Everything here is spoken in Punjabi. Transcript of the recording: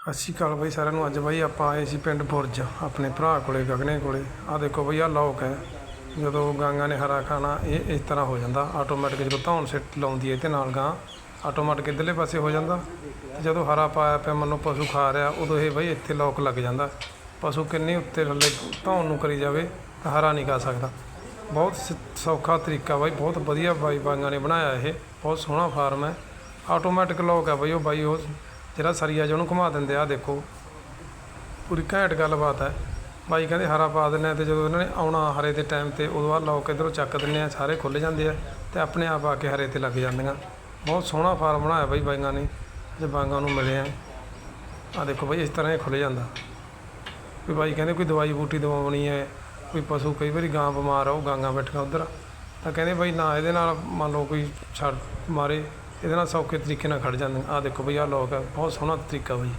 ਸਤਿ ਸ਼੍ਰੀ ਅਕਾਲ ਬਾਈ ਸਾਰਿਆਂ ਨੂੰ। ਅੱਜ ਬਾਈ ਆਪਾਂ ਆਏ ਸੀ ਪਿੰਡ ਬੁਰਜ, ਆਪਣੇ ਭਰਾ ਕੋਲੇ, ਗਗਨੇ ਕੋਲੇ। ਆ ਦੇਖੋ ਬਈ ਆ ਲੋਕ ਹੈ। ਜਦੋਂ ਗਾਂਗਾ ਨੇ ਹਰਾ ਖਾਣਾ, ਇਹ ਇਸ ਤਰ੍ਹਾਂ ਹੋ ਜਾਂਦਾ। ਆਟੋਮੈਟਿਕ ਜਦੋਂ ਧੌਣ ਸਿੱਟ ਲਾਉਂਦੀ ਹੈ ਤੇ ਨਾਲ ਗਾਂ ਆਟੋਮੈਟਿਕ ਇਧਰਲੇ ਪਾਸੇ ਹੋ ਜਾਂਦਾ। ਤੇ ਜਦੋਂ ਹਰਾ ਪਾਇਆ ਪਿਆ, ਮੰਨੋ ਪਸ਼ੂ ਖਾ ਰਿਹਾ, ਉਦੋਂ ਇਹ ਬਾਈ ਇੱਥੇ ਲੋਕ ਲੱਗ ਜਾਂਦਾ। ਪਸ਼ੂ ਕਿੰਨੇ ਉੱਤੇ ਥੱਲੇ ਧੌਣ ਨੂੰ ਕਰੀ ਜਾਵੇ, ਤਾਂ ਹਰਾ ਨਹੀਂ ਖਾ ਸਕਦਾ। ਬਹੁਤ ਸ- ਸੌਖਾ ਤਰੀਕਾ ਬਾਈ, ਬਹੁਤ ਵਧੀਆ ਬਾਈ ਬਾਈਆਂ ਨੇ ਬਣਾਇਆ ਇਹ। ਬਹੁਤ ਸੋਹਣਾ ਫਾਰਮ ਹੈ। ਆਟੋਮੈਟਿਕ ਲੋਕ ਹੈ ਬਾਈ ਉਹ ਬਾਈ ਉਹ ਜਿਹੜਾ ਸਰੀਆ ਜਿਹਾ ਉਹਨੂੰ ਘੁਮਾ ਦਿੰਦੇ ਆ ਦੇਖੋ। ਪੂਰੀ ਘੈਂਟ ਗੱਲਬਾਤ ਹੈ ਬਾਈ ਕਹਿੰਦੇ ਹਰਾ ਪਾ ਦਿੰਦੇ ਆ ਤੇ ਜਦੋਂ ਇਹਨਾਂ ਨੇ ਆਉਣਾ ਹਰੇ ਦੇ ਟਾਈਮ ਤੇ, ਉਦੋਂ ਆ ਲੋਕ ਇਧਰੋਂ ਚੱਕ ਦਿੰਦੇ ਆ, ਸਾਰੇ ਖੁੱਲ ਜਾਂਦੇ ਆ ਤੇ ਆਪਣੇ ਆਪ ਆ ਕੇ ਹਰੇ ਤੇ ਲੱਗ ਜਾਂਦੀਆਂ। ਬਹੁਤ ਸੋਹਣਾ ਫਾਰਮ ਬਣਾਇਆ ਬਾਈ ਬਾਈਆਂ ਨੇ ਜੇ ਬਾਈਆਂ ਨੂੰ ਮਿਲੇ ਆ। ਆ ਦੇਖੋ ਬਾਈ, ਇਸ ਤਰ੍ਹਾਂ ਇਹ ਖੁੱਲ ਜਾਂਦਾ। ਵੀ ਬਾਈ ਕਹਿੰਦੇ ਕੋਈ ਦਵਾਈ ਬੂਟੀ ਦਵਾਉਣੀ ਹੈ, ਕੋਈ ਪਸ਼ੂ ਕਈ ਵਾਰੀ ਗਾਂ ਬਿਮਾਰ ਆ, ਉਹ ਗਾਂਗਾ ਬੈਠੀਆਂ ਉਧਰ। ਤਾਂ ਕਹਿੰਦੇ ਬਾਈ ਨਾ ਇਹਦੇ ਨਾਲ ਮੰਨ ਲਓ ਕੋਈ ਛੱਡ ਮਾਰੇ। ਇਹਦੇ ਨਾਲ ਸੌਖੇ ਤਰੀਕੇ ਨਾਲ ਖੜ ਜਾਂਦੇ ਆ ਦੇਖੋ ਬਈ ਆ ਲੋਕ ਹੈ ਬਹੁਤ ਸੋਹਣਾ ਤਰੀਕਾ ਬਾਈ।